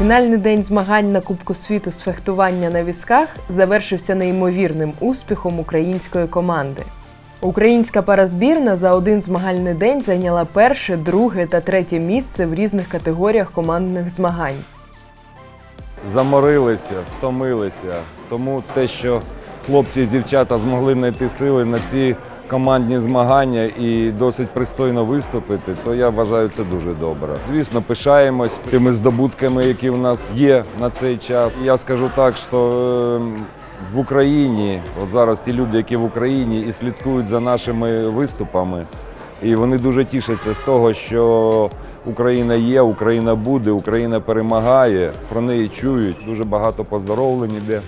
Фінальний день змагань на Кубку світу з фехтування на візках завершився неймовірним успіхом української команди. Українська паразбірна за один змагальний день зайняла перше, друге та третє місце в різних категоріях командних змагань. заморилися, стомилися. Тому те, що хлопці і дівчата змогли знайти сили на ці командні змагання і досить пристойно виступити, то я вважаю це дуже добре. Звісно, пишаємось тими здобутками, які в нас є на цей час. Я скажу так, що е, в Україні, от зараз ті люди, які в Україні і слідкують за нашими виступами, і вони дуже тішаться з того, що Україна є, Україна буде, Україна перемагає. Про неї чують. Дуже багато поздоровлень іде.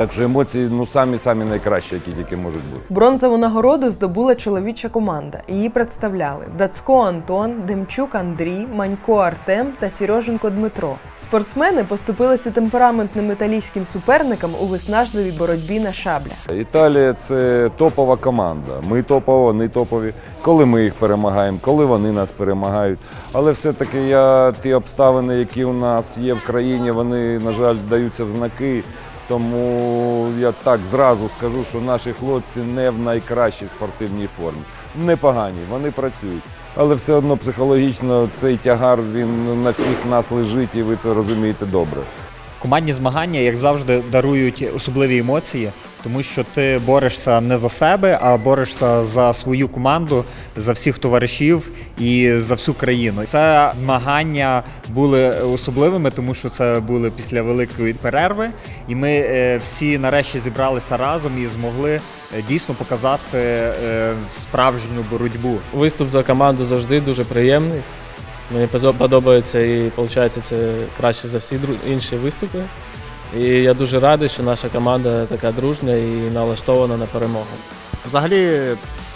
Так що емоції ну самі самі найкращі, які тільки можуть бути. Бронзову нагороду здобула чоловіча команда. Її представляли Дацько Антон, Демчук Андрій, Манько Артем та Сіроженко Дмитро. Спортсмени поступилися темпераментним італійським суперникам у виснажливій боротьбі на шаблях. Італія це топова команда. Ми топові, вони топові. Коли ми їх перемагаємо, коли вони нас перемагають. Але все-таки я ті обставини, які у нас є в країні, вони, на жаль, даються в знаки. Тому я так зразу скажу, що наші хлопці не в найкращій спортивній формі. Непогані, вони працюють. Але все одно психологічно цей тягар він на всіх нас лежить, і ви це розумієте добре. Командні змагання, як завжди, дарують особливі емоції, тому що ти борешся не за себе, а борешся за свою команду, за всіх товаришів і за всю країну. Це змагання були особливими, тому що це були після великої перерви, і ми е, всі нарешті зібралися разом і змогли е, дійсно показати е, справжню боротьбу. Виступ за команду завжди дуже приємний. Мені подобається і виходить це краще за всі інші виступи. І я дуже радий, що наша команда така дружня і налаштована на перемогу. Взагалі,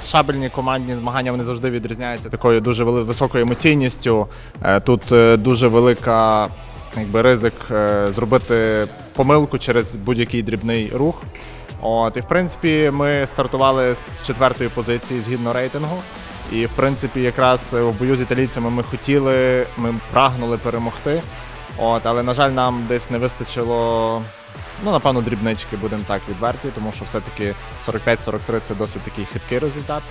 шабельні командні змагання вони завжди відрізняються такою дуже високою емоційністю. Е, Тут е, дуже велика якби, ризик е, зробити помилку через будь-який дрібний рух. От, і в принципі, ми стартували з четвертої позиції згідно рейтингу. І в принципі, якраз в бою з італійцями ми хотіли, ми прагнули перемогти. От, але, на жаль, нам десь не вистачило Ну, напевно, дрібнички, будемо так відверті, тому що все-таки 45-43 це досить такий хиткий результат.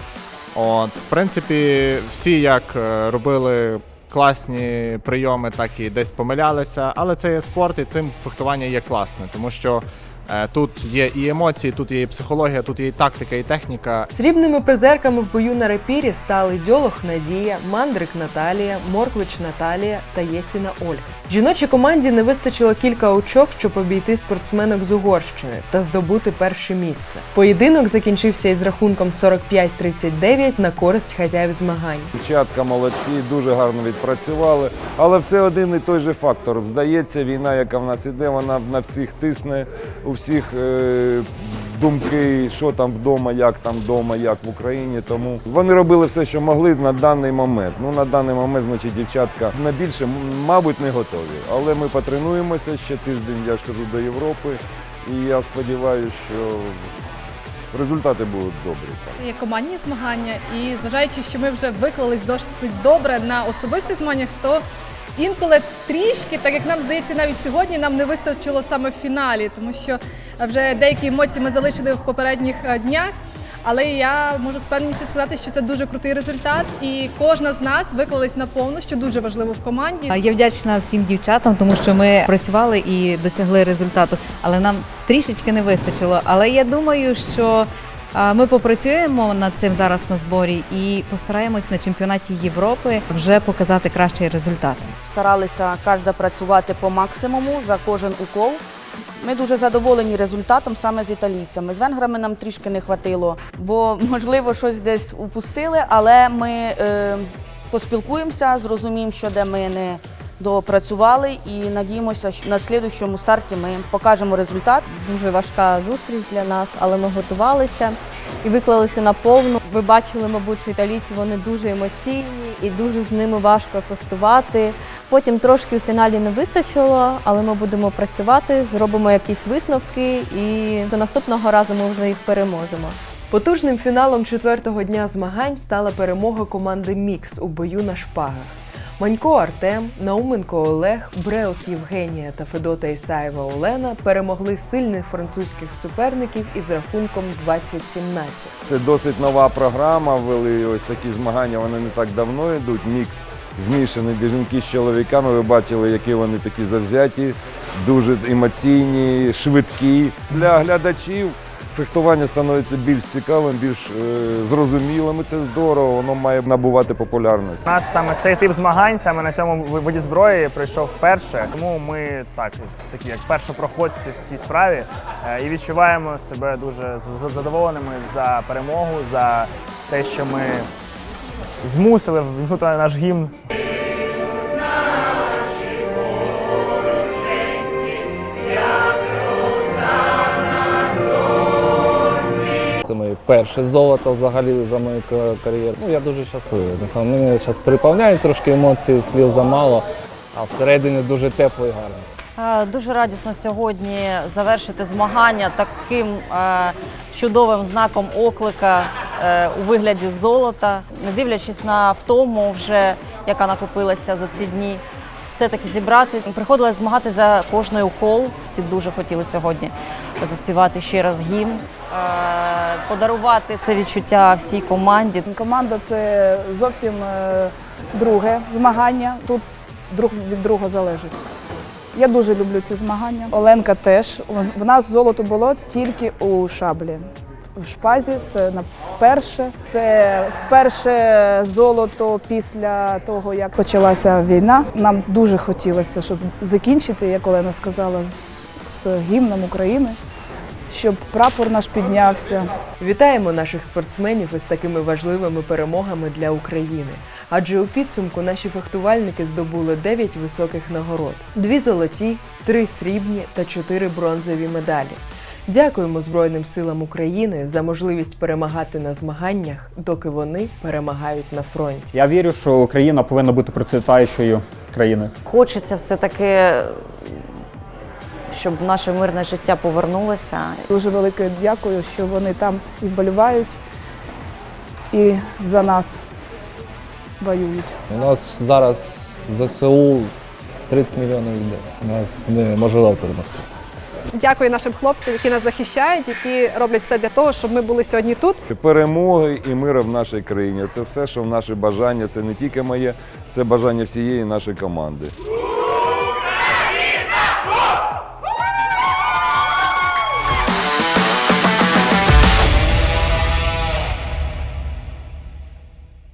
От, в принципі, всі як е, робили класні прийоми, так і десь помилялися, але це є спорт, і цим фехтування є класне, тому що тут є і емоції, тут є і психологія, тут є і тактика, і техніка, Срібними призерками в бою на репірі стали Дьолох Надія, Мандрик Наталія, Морквич Наталія та Єсіна Ольга. Жіночій команді не вистачило кілька очок, щоб обійти спортсменок з Угорщини та здобути перше місце. Поєдинок закінчився із рахунком 45-39 на користь хазяїв змагань. Дівчатка молодці, дуже гарно відпрацювали. Але все один і той же фактор. Здається, війна, яка в нас іде, вона на всіх тисне, у всіх е, думки, що там вдома, як там вдома, як в Україні. Тому вони робили все, що могли на даний момент. Ну на даний момент, значить, дівчатка на більше, мабуть, не готові. Але ми потренуємося ще тиждень, я ж кажу, до Європи. І я сподіваюся, що результати будуть добрі. Є командні змагання, і зважаючи, що ми вже виклались досить добре на особистих змаганнях, то інколи трішки, так як нам здається, навіть сьогодні нам не вистачило саме в фіналі, тому що вже деякі емоції ми залишили в попередніх е, днях. Але я можу з певністю сказати, що це дуже крутий результат, і кожна з нас виклалась на повну, що дуже важливо в команді. Я вдячна всім дівчатам, тому що ми працювали і досягли результату, але нам трішечки не вистачило. Але я думаю, що ми попрацюємо над цим зараз на зборі і постараємось на чемпіонаті Європи вже показати кращий результат. старалися кожна працювати по максимуму за кожен укол. Ми дуже задоволені результатом саме з італійцями. З венграми нам трішки не хватило, бо можливо щось десь упустили, але ми е, поспілкуємося, зрозуміємо, що де ми не допрацювали, і надіємося, що на слідчому старті ми покажемо результат. дуже важка зустріч для нас, але ми готувалися і виклалися на повну. Ви бачили, мабуть, що італійці вони дуже емоційні і дуже з ними важко фехтувати. Потім трошки у фіналі не вистачило, але ми будемо працювати, зробимо якісь висновки, і до наступного разу ми вже їх переможемо. Потужним фіналом четвертого дня змагань стала перемога команди Мікс у бою на шпагах. Манько Артем, Науменко Олег, Бреус Євгенія та Федота Ісаєва Олена перемогли сильних французьких суперників із рахунком 2017. Це досить нова програма. Ввели ось такі змагання. Вони не так давно йдуть. Мікс змішаний де жінки з чоловіками. Ви бачили, які вони такі завзяті, дуже емоційні, швидкі. Для глядачів фехтування становиться більш цікавим, більш е, зрозумілим. Це здорово. Воно має набувати популярність. У нас саме цей тип змагань саме на цьому виді зброї пройшов вперше. Тому ми так, такі як першопроходці в цій справі, е, і відчуваємо себе дуже задоволеними за перемогу, за те, що ми змусили вмкнути наш гімн. Перше золото взагалі за мою кар'єру. Ну, я дуже щасливий. Мене зараз переповняють трошки емоцій, слів замало, а всередині дуже тепло і гарно. Е, Дуже радісно сьогодні завершити змагання таким е, чудовим знаком оклика е, у вигляді золота, не дивлячись на втому, вже яка накопилася за ці дні. Все-таки зібратись. Приходилось змагати за кожний укол. Всі дуже хотіли сьогодні заспівати ще раз гімн, е, подарувати це відчуття всій команді. Команда це зовсім е, друге змагання. Тут друг від друга залежить. Я дуже люблю ці змагання. Оленка теж. В нас золото було тільки у шаблі. В шпазі це вперше. Це вперше золото після того, як почалася війна. Нам дуже хотілося, щоб закінчити, як Олена сказала, з, з гімном України, щоб прапор наш піднявся. Вітаємо наших спортсменів із такими важливими перемогами для України. Адже у підсумку наші фехтувальники здобули 9 високих нагород: дві золоті, три срібні та чотири бронзові медалі. Дякуємо Збройним силам України за можливість перемагати на змаганнях, доки вони перемагають на фронті. Я вірю, що Україна повинна бути процвітаючою країною. Хочеться все-таки, щоб наше мирне життя повернулося. Дуже велике дякую, що вони там і вболівають, і за нас воюють. У нас зараз ЗСУ 30 мільйонів людей. Нас неможливо перемогти. Дякую нашим хлопцям, які нас захищають, які роблять все для того, щоб ми були сьогодні тут. Перемоги і мира в нашій країні. Це все, що в наше бажання. Це не тільки моє, це бажання всієї нашої команди.